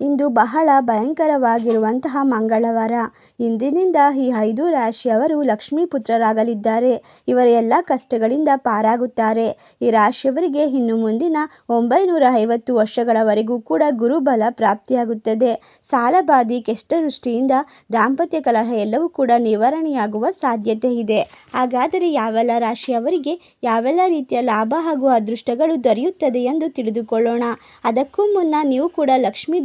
ಇಂದು ಬಹಳ ಭಯಂಕರವಾಗಿರುವಂತಹ ಮಂಗಳವಾರ. ಇಂದಿನಿಂದ ಈ ಐದು ರಾಶಿಯವರು ಲಕ್ಷ್ಮೀ ಪುತ್ರರಾಗಲಿದ್ದಾರೆ. ಇವರ ಎಲ್ಲ ಕಷ್ಟಗಳಿಂದ ಪಾರಾಗುತ್ತಾರೆ. ಈ ರಾಶಿಯವರಿಗೆ ಇನ್ನು ಮುಂದಿನ ಒಂಬೈನೂರ ಐವತ್ತು ವರ್ಷಗಳವರೆಗೂ ಕೂಡ ಗುರುಬಲ ಪ್ರಾಪ್ತಿಯಾಗುತ್ತದೆ. ಸಾಲಬಾಧಿ ಕೆಷ್ಟದೃಷ್ಟಿಯಿಂದ ದಾಂಪತ್ಯ ಕಲಹ ಎಲ್ಲವೂ ಕೂಡ ನಿವಾರಣೆಯಾಗುವ ಸಾಧ್ಯತೆ ಇದೆ. ಹಾಗಾದರೆ ಯಾವೆಲ್ಲ ರಾಶಿಯವರಿಗೆ ಯಾವೆಲ್ಲ ರೀತಿಯ ಲಾಭ ಹಾಗೂ ಅದೃಷ್ಟಗಳು ದೊರೆಯುತ್ತದೆ ಎಂದು ತಿಳಿದುಕೊಳ್ಳೋಣ. ಅದಕ್ಕೂ ಮುನ್ನ ನೀವು ಕೂಡ ಲಕ್ಷ್ಮೀ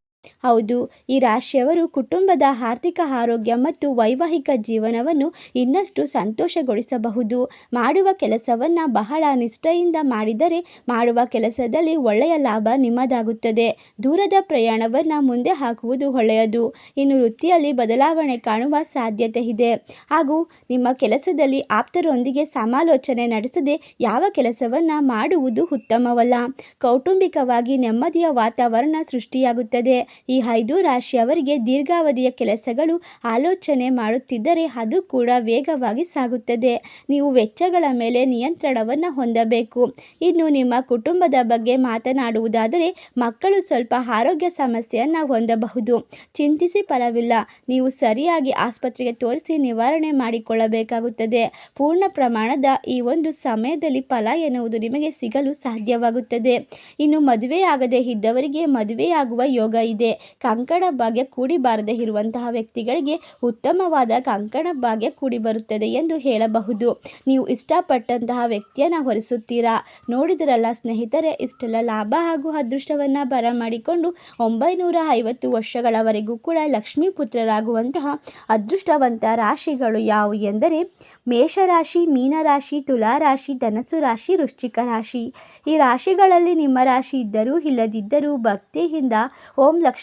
ಹೌದು, ಈ ರಾಶಿಯವರು ಕುಟುಂಬದ ಆರ್ಥಿಕ ಆರೋಗ್ಯ ಮತ್ತು ವೈವಾಹಿಕ ಜೀವನವನ್ನು ಇನ್ನಷ್ಟು ಸಂತೋಷಗೊಳಿಸಬಹುದು. ಮಾಡುವ ಕೆಲಸವನ್ನು ಬಹಳ ನಿಷ್ಠೆಯಿಂದ ಮಾಡಿದರೆ ಮಾಡುವ ಕೆಲಸದಲ್ಲಿ ಒಳ್ಳೆಯ ಲಾಭ ನಿಮ್ಮದಾಗುತ್ತದೆ. ದೂರದ ಪ್ರಯಾಣವನ್ನು ಮುಂದೆ ಹಾಕುವುದು ಒಳ್ಳೆಯದು. ಇನ್ನು ವೃತ್ತಿಯಲ್ಲಿ ಬದಲಾವಣೆ ಕಾಣುವ ಸಾಧ್ಯತೆ ಇದೆ. ಹಾಗೂ ನಿಮ್ಮ ಕೆಲಸದಲ್ಲಿ ಆಪ್ತರೊಂದಿಗೆ ಸಮಾಲೋಚನೆ ನಡೆಸದೆ ಯಾವ ಕೆಲಸವನ್ನು ಮಾಡುವುದು ಉತ್ತಮವಲ್ಲ. ಕೌಟುಂಬಿಕವಾಗಿ ನೆಮ್ಮದಿಯ ವಾತಾವರಣ ಸೃಷ್ಟಿಯಾಗುತ್ತದೆ. ಈ ಐದು ರಾಶಿಯವರಿಗೆ ದೀರ್ಘಾವಧಿಯ ಕೆಲಸಗಳು ಆಲೋಚನೆ ಮಾಡುತ್ತಿದ್ದರೆ ಅದು ಕೂಡ ವೇಗವಾಗಿ ಸಾಗುತ್ತದೆ. ನೀವು ವೆಚ್ಚಗಳ ಮೇಲೆ ನಿಯಂತ್ರಣವನ್ನು ಹೊಂದಬೇಕು. ಇನ್ನು ನಿಮ್ಮ ಕುಟುಂಬದ ಬಗ್ಗೆ ಮಾತನಾಡುವುದಾದರೆ ಮಕ್ಕಳು ಸ್ವಲ್ಪ ಆರೋಗ್ಯ ಸಮಸ್ಯೆಯನ್ನು ಹೊಂದಬಹುದು. ಚಿಂತಿಸಿ ಫಲವಿಲ್ಲ ನೀವು ಸರಿಯಾಗಿ ಆಸ್ಪತ್ರೆಗೆ ತೋರಿಸಿ ನಿವಾರಣೆ ಮಾಡಿಕೊಳ್ಳಬೇಕಾಗುತ್ತದೆ. ಪೂರ್ಣ ಪ್ರಮಾಣದ ಈ ಒಂದು ಸಮಯದಲ್ಲಿ ಫಲ ಎನ್ನುವುದು ನಿಮಗೆ ಸಿಗಲು ಸಾಧ್ಯವಾಗುತ್ತದೆ. ಇನ್ನು ಮದುವೆಯಾಗದೇ ಇದ್ದವರಿಗೆ ಮದುವೆಯಾಗುವ ಯೋಗ ಇದೆ. ಕಂಕಣ ಭಾಗ್ಯ ಕೂಡಿ ಬಾರದೇ ಇರುವಂತಹ ವ್ಯಕ್ತಿಗಳಿಗೆ ಉತ್ತಮವಾದ ಕಂಕಣ ಭಾಗ್ಯ ಕೂಡಿ ಬರುತ್ತದೆ ಎಂದು ಹೇಳಬಹುದು. ನೀವು ಇಷ್ಟಪಟ್ಟಂತಹ ವ್ಯಕ್ತಿಯನ್ನು ಹೊರಿಸುತ್ತೀರಾ? ನೋಡಿದರಲ್ಲ ಸ್ನೇಹಿತರೆ, ಇಷ್ಟೆಲ್ಲ ಲಾಭ ಹಾಗೂ ಅದೃಷ್ಟವನ್ನು ಬರಮಾಡಿಕೊಂಡು ಒಂಬೈನೂರ ಐವತ್ತು ವರ್ಷಗಳವರೆಗೂ ಕೂಡ ಲಕ್ಷ್ಮೀ ಪುತ್ರರಾಗುವಂತಹ ಅದೃಷ್ಟವಂತ ರಾಶಿಗಳು ಯಾವುವು ಎಂದರೆ, ಮೇಷರಾಶಿ, ಮೀನರಾಶಿ, ತುಲಾರಾಶಿ ಧನಸು ರಾಶಿ, ವೃಶ್ಚಿಕ ರಾಶಿ. ಈ ರಾಶಿಗಳಲ್ಲಿ ನಿಮ್ಮ ರಾಶಿ ಇದ್ದರೂ, ಇಲ್ಲದಿದ್ದರೂ ಭಕ್ತಿಯಿಂದ ಓಂ